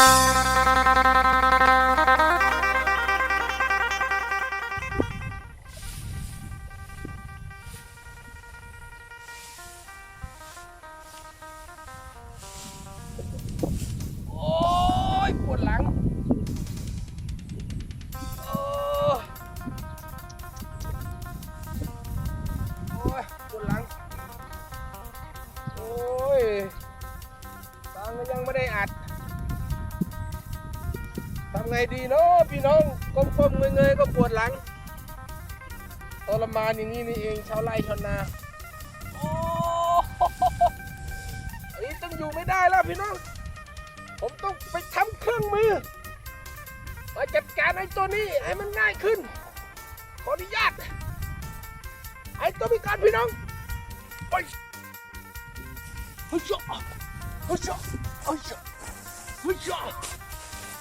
โอ้ยปวดหลังโอ้โอ้ยปวดหลัง โอ้ยตังก็ยังไม่ได้อัดำไงดีเนาะพี่น้องก้มๆเงยๆก็ปวดหลังทรมานอย่างนี้นี่เองชาวไร่ชาวนาโอ้อันนี้ต้องอยู่ไม่ได้แล้วพี่น้อง ผมต้องไปทำเครื่องมือมาจัดการไอ้ตัวนี้ให้มันง่ายขึ้น ขออนุญาตไอ้ตัวพิการพี่น้องไปเฮ้ยเจ้าเฮ้ยเจ้าเฮ้ยเจ้าเฮ้ยเจ้า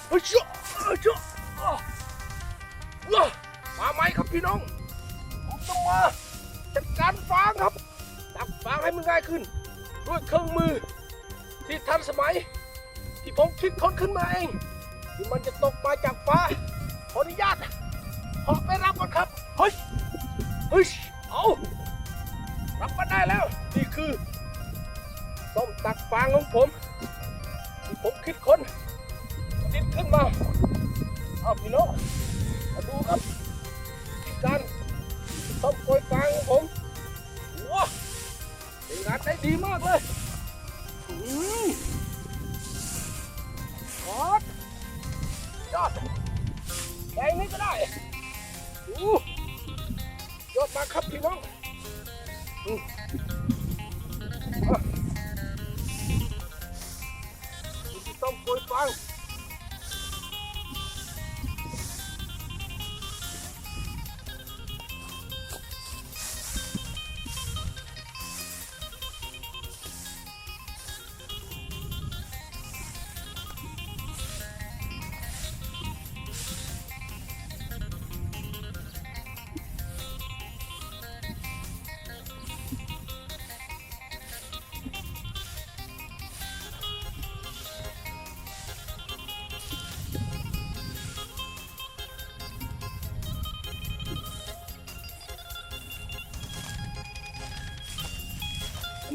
เฮ้ย มาไหมครับพี่น้องผมต้องมาจัดการฟางครับดักฟางให้มันง่ายขึ้น ด้วยเครื่องมือ ที่ทันสมัย ที่ผมคิดค้นขึ้นมาเองที่มันจะตกมาจากฟ้า อดแดงนี้ก็ได้อู้ยอดมากครับพี่น้อง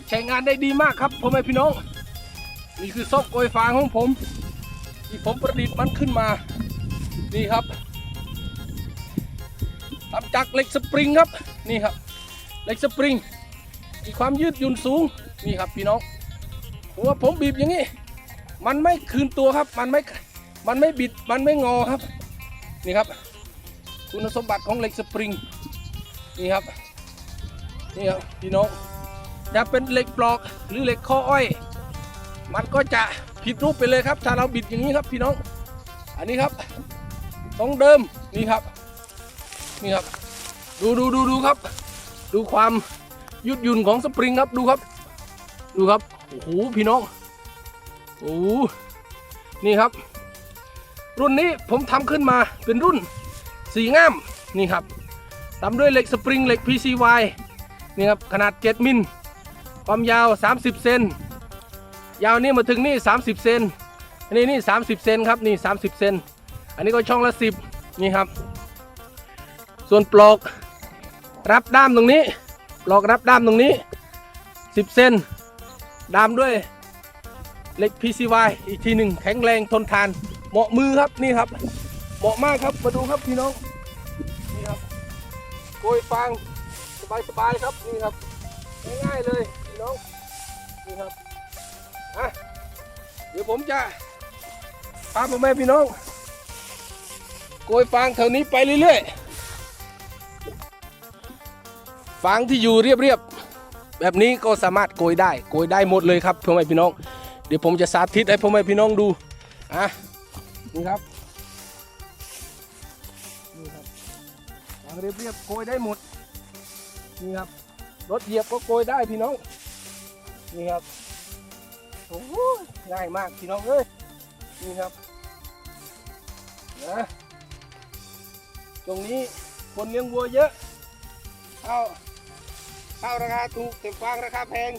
ใช้งานได้ดีมากครับพ่อแม่พี่น้อง นี่คือซอกโกยฟางของผม ที่ผมประดิษฐ์มันขึ้นมา นี่ครับทำจากเหล็กสปริงครับนี่ครับเหล็กสปริงมีความยืดหยุ่นสูงนี่ครับพี่น้องหัวผมบีบอย่างนี้ มันไม่คืนตัวครับ มันไม่มันไม่บิดมันไม่งอครับ นี่ครับ คุณสมบัติของเหล็กสปริงนี่ครับนี่ครับพี่น้อง จะเป็นเหล็กปลอกหรือเหล็กข้ออ้อย มันก็จะผิดรูปไปเลยครับ ถ้าเราบิดอย่างนี้ครับพี่น้อง อันนี้ครับตรงเดิมนี่ครับ นี่ครับ ดูดูดูดูครับ ดูความยืดหยุ่นของสปริงครับดูครับ ดูครับโอ้โหพี่น้องโอ้โหนี่ครับ รุ่นนี้ผมทำขึ้นมาเป็นรุ่นสีง่ามนี่ครับทำด้วยเหล็กสปริงเหล็ก PCY นี่ครับขนาด 7 มิล ความยาว 30 เซน ยาวนี่มาถึงนี่ 30 เซน อันนี้นี่ 30 เซนครับ นี่ 30 เซน อันนี้ก็ช่องละ 10 นี่ครับ ส่วนปลอกรับด้ามตรงนี้ ปลอกรับด้ามตรงนี้ 10 เซนดามด้วยเหล็ก PCY อีกทีหนึ่งแข็งแรงทนทาน เหมาะมือครับ นี่ครับ เหมาะมากครับ มาดูครับพี่น้อง นี่ครับโกยฟางสบายๆครับ นี่ครับ ง่ายๆเลย น้องนี่ครับอะเดี๋ยวผมจะพาพ่อแม่พี่น้องโกยฟางแถวนี้ไปเรื่อยๆฟางที่อยู่เรียบๆแบบนี้ก็สามารถโกยได้โกยได้หมดเลยครับพ่อแม่พี่น้อง เดี๋ยวผมจะสาธิตให้พ่อแม่พี่น้องดูอะนี่ครับนี่ครับฟางเรียบๆโกยได้หมดนี่ครับรถเหยียบก็โกยได้พี่น้อง นี่ครับโอ้โหง่ายมากพี่น้องเอ้ยนี่ครับนะตรงนี้คนเลี้ยงวัวเยอะข้าวข้าวราคาถูกแต่ฟางราคาแพง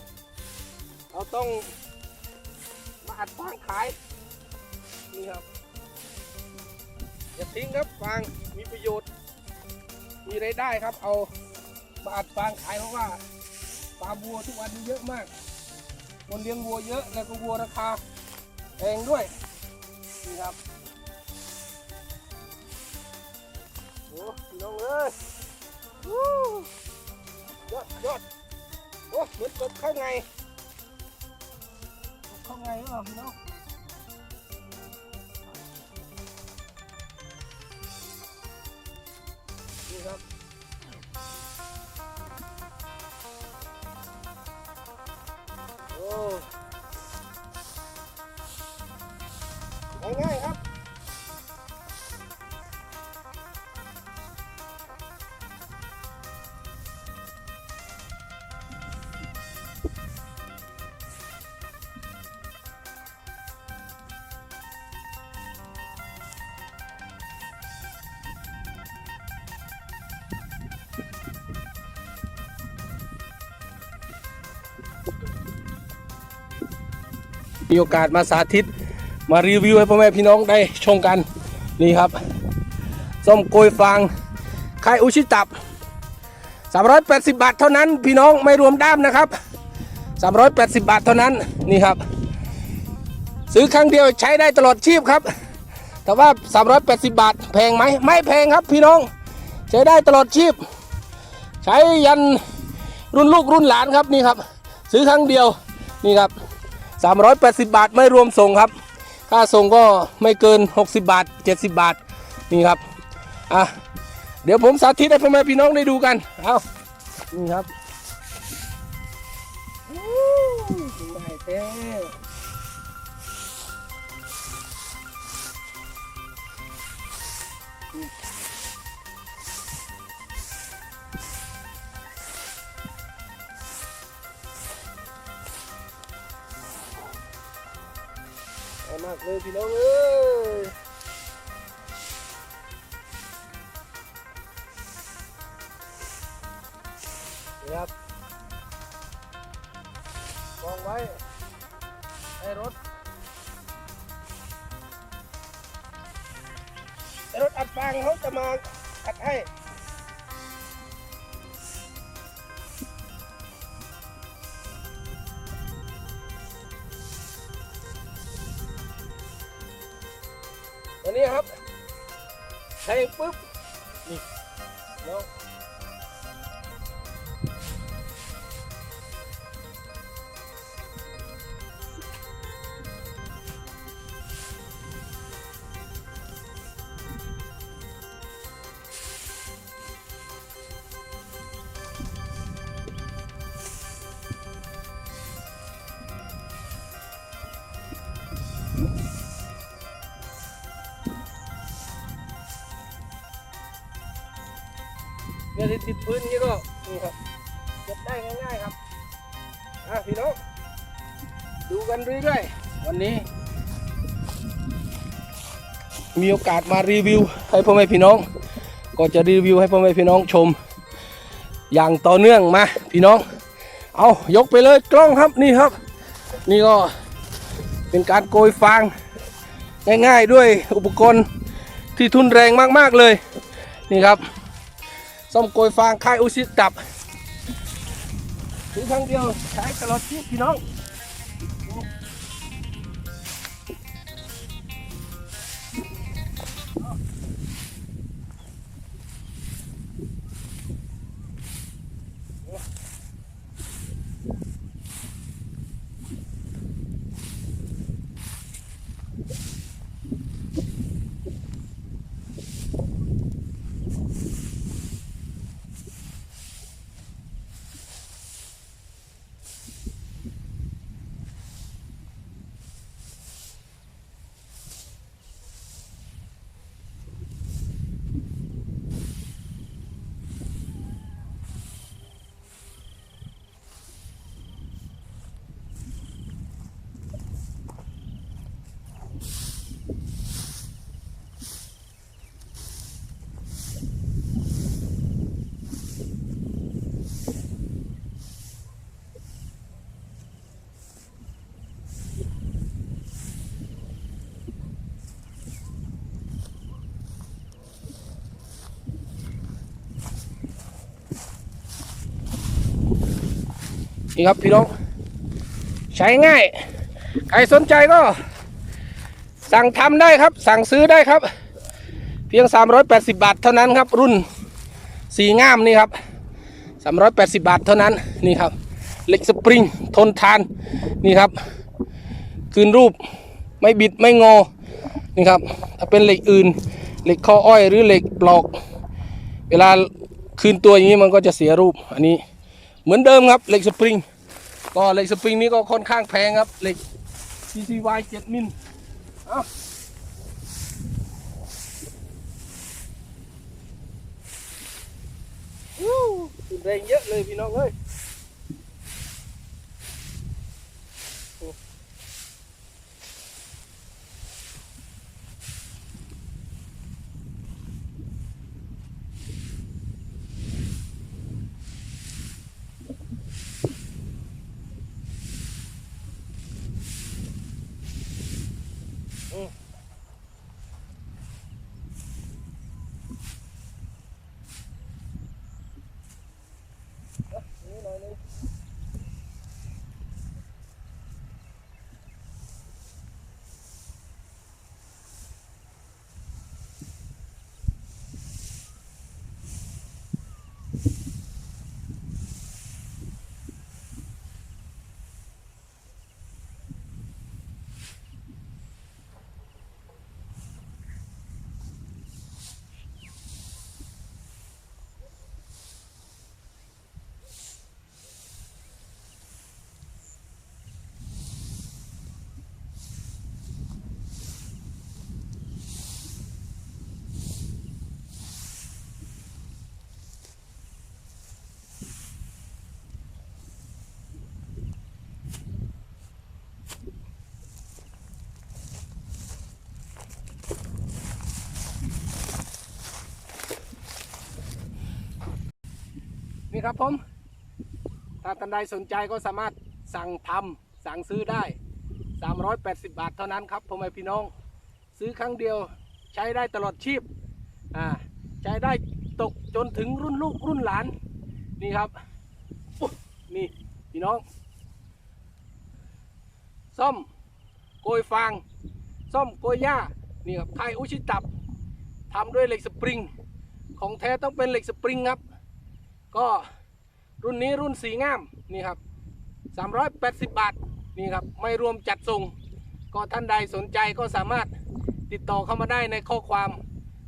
เราต้องมาอัดฟางขายนี่ครับอย่าทิ้งครับฟางมีประโยชน์ มีรายได้ครับเอามาอัดฟางขายเพราะว่าปลาบัวทุกวันนี้เยอะมาก คนเลี้ยงวัวเยอะแล้วก็วัวราคาแพงด้วยนี่ครับโอ้พี่น้องเอ้ยวู้ยอดยอดโอ้เหมือนกบข้างในข้างในหรือเปล่าพี่น้อง ง่ายๆครับมีโอกาสมาสาธิต มารีวิวให้พ่อแม่พี่น้องได้ชมกันนี่ครับส้มโกยฟางค่อุชิตับ 380 บาทเท่านั้น พี่น้องไม่รวมด้ามนะครับ 380 บาทเท่านั้นนี่ครับ ซื้อครั้งเดียวใช้ได้ตลอดชีพครับ แต่ว่า 380 บาทแพงไหมไม่แพงครับพี่น้อง ใช้ได้ตลอดชีพ ใช้ยันรุ่นลูกรุ่นหลานครับนี่ครับ ซื้อครั้งเดียวนี่ครับ 380 บาทไม่รวมส่งครับ ค่าส่งก็ไม่เกิน 60 บาท 70 บาทนี่ครับอะเดี๋ยวผมสาธิตให้พ่อแม่พี่น้องได้ดูกันเอานี่ครับากเลยพี่น้องเอ้ยครับกองไว้ให้รถรถอัดฟางเขาจะมาอัดให้ เนี่ยที่ติดพื้นนี่ก็นี่ครับเก็บได้ง่ายๆครับอะพี่น้องดูกันเรื่อยๆวันนี้ มีโอกาสมารีวิวให้พ่อแม่พี่น้อง ก็จะรีวิวให้พ่อแม่พี่น้องชม อย่างต่อเนื่องมาพี่น้อง เอายกไปเลยกล้องครับนี่ครับ นี่ก็เป็นการโกยฟางง่ายๆด้วยอุปกรณ์ที่ทุนแรงมากๆเลย นี่ครับ ส้มโกยฟางค่ายอุชิตับถึงครั้งเดียวใช้ตลอดชีพพี่น้อง นี่ครับพี่น้อง ใช้ง่าย ใครสนใจก็ สั่งทำได้ครับ สั่งซื้อได้ครับ เพียง 380 บาทเท่านั้นครับ รุ่นสีง่ามนี่ครับ 380 บาทเท่านั้นนี่ครับเหล็กสปริงทนทานนี่ครับ คืนรูปไม่บิดไม่งอนี่ครับ ถ้าเป็นเหล็กอื่นเหล็กข้ออ้อยหรือเหล็กปลอก เวลาคืนตัวอย่างนี้มันก็จะเสียรูปอันนี้ เหมือนเดิมครับเหล็กสปริงก็เหล็กสปริงนี้ก็ค่อนข้างแพงครับเหล็ก CCY 7มิลเอ้าวแรงเยอะเลยพี่น้องเอ้ย นี่ครับผมถ้าท่านใดสนใจก็สามารถสั่งทำสั่งซื้อได้ 380 บาทเท่านั้นครับพ่อแม่พี่น้อง ซื้อครั้งเดียวใช้ได้ตลอดชีพอ่าใช้ได้ตกจนถึงรุ่นลูกรุ่นหลาน นี่ครับนี่พี่น้องซ่อมโกยฟางซ่อมโกยหญ้านี่ครับไทยอุชิตับทำด้วยเหล็กสปริง ของแท้ต้องเป็นเหล็กสปริงครับ ก็รุ่นนี้รุ่นสีงามนี่ครับ 380 บาทนี่ครับไม่รวมจัดส่ง ก็ท่านใดสนใจก็สามารถติดต่อเข้ามาได้ในข้อความ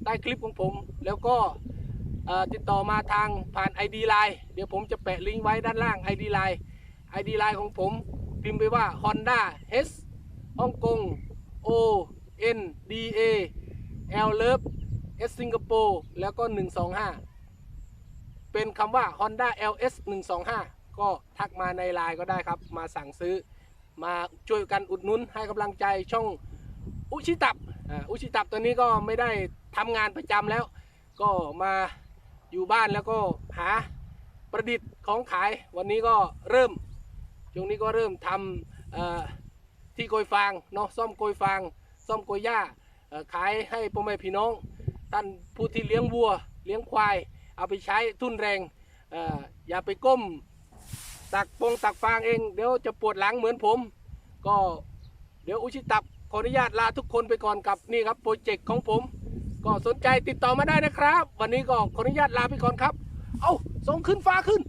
ใต้คลิปของผม แล้วก็ติดต่อมาทางผ่าน ID Line เดี๋ยวผมจะแปะลิงก์ไว้ด้านล่าง ID Line ID Line ของผมพิมพ์ไปว่า Honda H ฮ่องกง O N D A L Love S สิงคโปร์แล้วก็ 125 เป็นคำว่า Honda LS 125 ก็ทักมาในไลน์ก็ได้ครับ มาสั่งซื้อ มาช่วยกันอุดหนุนให้กำลังใจช่องอุชิตับอุชิตับตัวนี้ก็ไม่ได้ทำงานประจำแล้ว ก็มาอยู่บ้านแล้วก็หาประดิษฐ์ของขาย วันนี้ก็เริ่มช่วงนี้ก็เริ่มทำที่โกยฟางเนาะซ่อมโกยฟาง ซ่อมโกยหญ้าขายให้พ่อแม่พี่น้องท่านผู้ที่เลี้ยงวัว เลี้ยงควาย เอาไปใช้ทุนแรงอออย่าไปก้มตักปงตักฟางเอง เดี๋ยวจะปวดหลังเหมือนผม ก็เดี๋ยวอุชิตับขออนุญาตลาทุกคนไปก่อนกับนี่ครับโปรเจกต์ของผม ก็สนใจติดต่อมาได้นะครับ วันนี้ก็ขออนุญาตลาไปก่อนครับ เอาส่งขึ้นฟ้าขึ้น